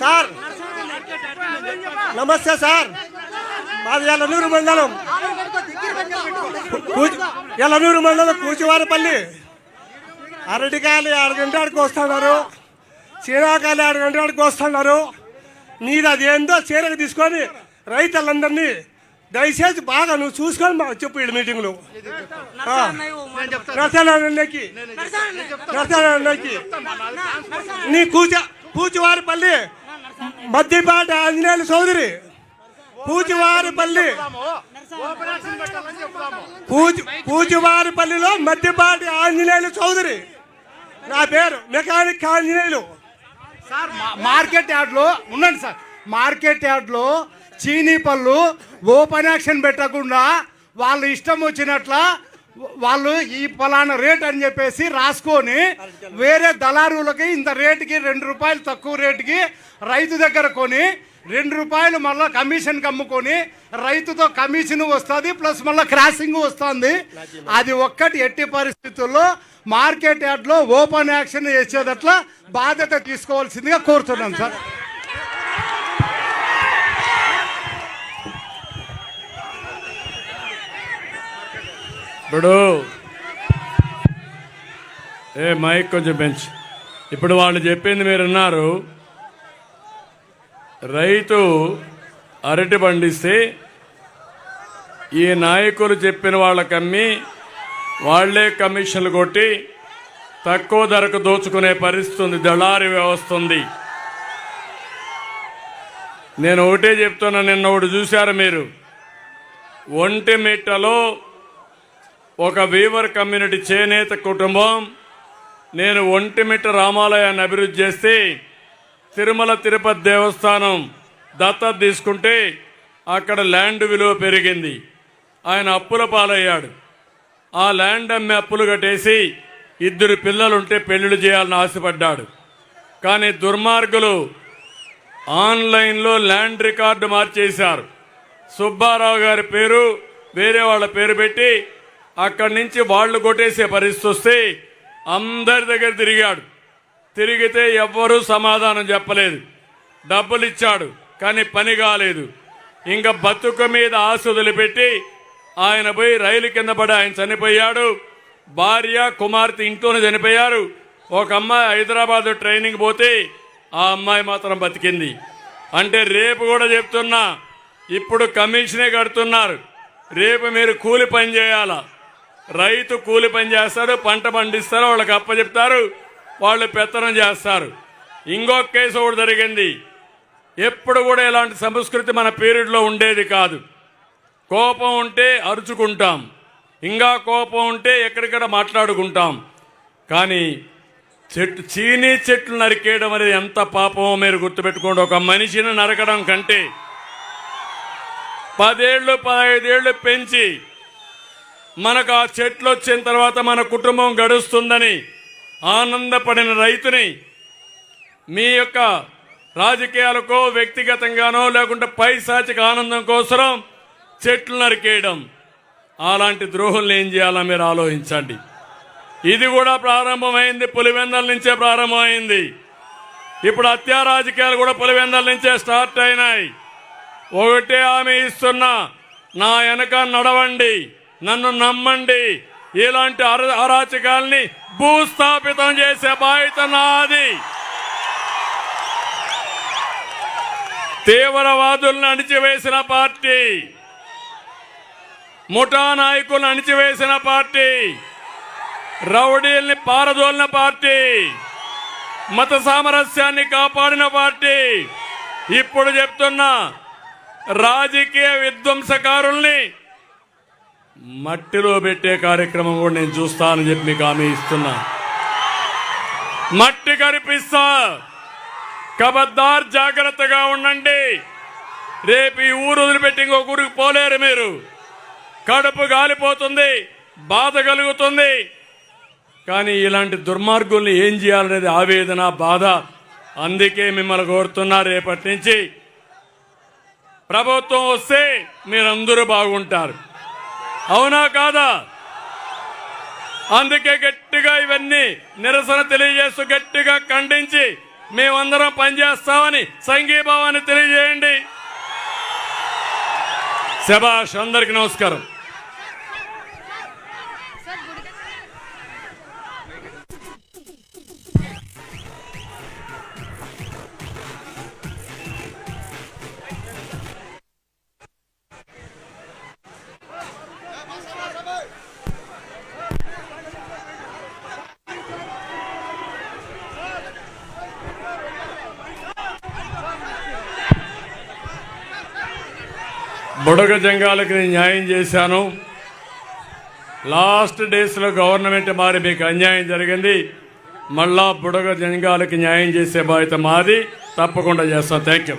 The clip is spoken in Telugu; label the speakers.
Speaker 1: సార్ నమస్తే సార్ మాది ఎల్లనూరు మండలం. ఎల్లనూరు మండలం కూచివారపల్లి అరటికాయలు ఆరు గంటలకు వస్తున్నారు. చీనాకాయలు ఆరు గంటలకు వస్తున్నారు. మీరు అదేందో చీరకు తీసుకొని రైతులందరినీ దయచేసి బాగా నువ్వు చూసుకొని మాకు చెప్పు ఈ మీటింగ్లో. నరసనాన్నకి నరసనాన్నకి నీ కూచ పూచివారిపల్లి మద్దిపాటి ఆంజనేయులు చౌదరి పూచివారిపల్లి పూచి పూచివారిపల్లిలో మద్దిపాటి ఆంజనేయులు చౌదరి నా పేరు మెకానిక్ ఆంజనేయులు.
Speaker 2: సార్ మార్కెట్ యార్డ్లో ఉండండి సార్ మార్కెట్ యార్డ్లో చీనీ పళ్ళు ఓపెన్ యాక్షన్ పెట్టకుండా వాళ్ళు ఇష్టం వచ్చినట్ల వాళ్ళు ఈ ఫలానా రేట్ అని చెప్పేసి రాసుకొని వేరే దళారులకి ఇంత రేటుకి రెండు రూపాయలు తక్కువ రేటుకి రైతు దగ్గర కొని రెండు రూపాయలు మళ్ళీ కమిషన్కి అమ్ముకొని రైతుతో కమిషన్ వస్తుంది ప్లస్ మళ్ళీ క్రాసింగ్ వస్తుంది. అది ఒక్కటి ఎట్టి పరిస్థితుల్లో మార్కెట్ యార్డ్లో ఓపెన్ యాక్షన్ చేసేదట్లా బాధ్యత తీసుకోవాల్సిందిగా కోరుతున్నాం సార్.
Speaker 3: ఇప్పుడు ఏ మైక్ కొంచెం బెంచ్ ఇప్పుడు వాళ్ళు చెప్పింది మీరు విన్నారు రైతు అరటి పండిస్తే ఈ నాయకులు చెప్పిన వాళ్ళకమ్మి వాళ్ళే కమిషన్లు కొట్టి తక్కువ ధరకు దోచుకునే పరిస్థితి ఉంది దళారి వ్యవస్థ ఉంది. నేను ఒకటే చెప్తున్నా నిన్న ఒకటి చూశారు మీరు. ఒంటి మిట్టలో ఒక వీవర్ కమ్యూనిటీ చేనేత కుటుంబం. నేను ఒంటిమిట్ట రామాలయాన్ని అభివృద్ధి చేస్తే తిరుమల తిరుపతి దేవస్థానం దత్తత తీసుకుంటే అక్కడ ల్యాండ్ విలువ పెరిగింది. ఆయన అప్పుల పాలయ్యాడు. ఆ ల్యాండ్ అమ్మి అప్పులు కట్టేసి ఇద్దరు పిల్లలుంటే పెళ్ళిళ్ళు చేయాలని ఆశపడ్డాడు. కానీ దుర్మార్గులు ఆన్లైన్లో ల్యాండ్ రికార్డు మార్చేశారు. సుబ్బారావు గారి పేరు వేరే వాళ్ళ పేరు పెట్టి అక్కడి నుంచి వాళ్ళు కొట్టేసే పరిస్థితి వస్తే అందరి దగ్గర తిరిగాడు. తిరిగితే ఎవ్వరూ సమాధానం చెప్పలేదు. డబ్బులు ఇచ్చాడు కానీ పని కాలేదు. ఇంకా బతుక మీద ఆశ వదిలిపెట్టి ఆయన పోయి రైలు కింద పడి ఆయన చనిపోయాడు. భార్య కుమార్తె ఇంట్లోనే చనిపోయారు. ఒక అమ్మాయి హైదరాబాద్ ట్రైనింగ్ పోతే ఆ అమ్మాయి మాత్రం బతికింది. అంటే రేపు కూడా చెప్తున్నా ఇప్పుడు కమిషనే కడుతున్నారు. రేపు మీరు కూలి పని చేయాలా? రైతు కూలి పని చేస్తాడు పంట పండిస్తారు వాళ్ళకి అప్పచెప్తారు వాళ్ళు పెత్తనం చేస్తారు. ఇంకొక కేసు ఒకటి జరిగింది. ఎప్పుడు కూడా ఇలాంటి సంస్కృతి మన పీరియడ్లో ఉండేది కాదు. కోపం ఉంటే అరుచుకుంటాం. ఇంకా కోపం ఉంటే ఎక్కడిక్కడ మాట్లాడుకుంటాం. కానీ చెట్టు చీనీ చెట్లు నరికేయడం అనేది ఎంత పాపమో మీరు గుర్తుపెట్టుకోండి. ఒక మనిషిని నరకడం కంటే పదేళ్ళు పదహైదేళ్ళు పెంచి మనకు ఆ చెట్లు వచ్చిన తర్వాత మన కుటుంబం గడుస్తుందని ఆనందపడిన రైతుని మీ యొక్క రాజకీయాలకో వ్యక్తిగతంగానో లేకుంటే పైశాచిక ఆనందం కోసం చెట్లు నరికేయడం. అలాంటి ద్రోహుల్ని ఏం చేయాలో మీరు ఆలోచించండి. ఇది కూడా ప్రారంభమైంది పులివెందల నుంచే ప్రారంభమైంది. ఇప్పుడు హత్యా రాజకీయాలు కూడా పులివెందల నుంచే స్టార్ట్ అయినాయి. ఒకటే ఆమె ఇస్తున్నా నా వెనక నడవండి. నన్ను నమ్మండి. ఇలాంటి అరాచకాల్ని భూస్థాపితం చేసే బాధ్యత నాది. తీవ్రవాదులను అణిచివేసిన పార్టీ. ముఠా నాయకులను అణిచివేసిన పార్టీ. రౌడీల్ని పారదోలిన పార్టీ. మత సామరస్యాన్ని కాపాడిన పార్టీ. ఇప్పుడు చెప్తున్నా రాజకీయ విధ్వంసకారుల్ని మట్టిలో పెట్టే కార్యక్రమం కూడా నేను చూస్తానని చెప్పి మీకు హామీ ఇస్తున్నా. మట్టి కనిపిస్తా కబద్దార్ జాగ్రత్తగా ఉండండి. రేపు ఈ ఊరు వదిలిపెట్టి ఇంకొక ఊరికి పోలేరు మీరు. కడుపు గాలిపోతుంది బాధ కలుగుతుంది. కానీ ఇలాంటి దుర్మార్గుల్ని ఏం చేయాలనేది ఆవేదన బాధ. అందుకే మిమ్మల్ని కోరుతున్నా రేపటి నుంచి. ప్రభుత్వం వస్తే మీరందరూ బాగుంటారు. అవునా కాదా? అందుకే గట్టిగా ఇవన్నీ నిరసన తెలియజేస్తూ గట్టిగా ఖండించి మేమందరం పనిచేస్తామని సంఘీభావాన్ని తెలియజేయండి. శభాష్ అందరికి నమస్కారం. బుడగ జంగాలకి నేను న్యాయం చేశాను. లాస్ట్ డేస్లో గవర్నమెంట్ మారి మీకు అన్యాయం జరిగింది. మళ్ళా బుడగ జంగాలకి న్యాయం చేసే బాధ్యత మాది. తప్పకుండా చేస్తాం. Thank you.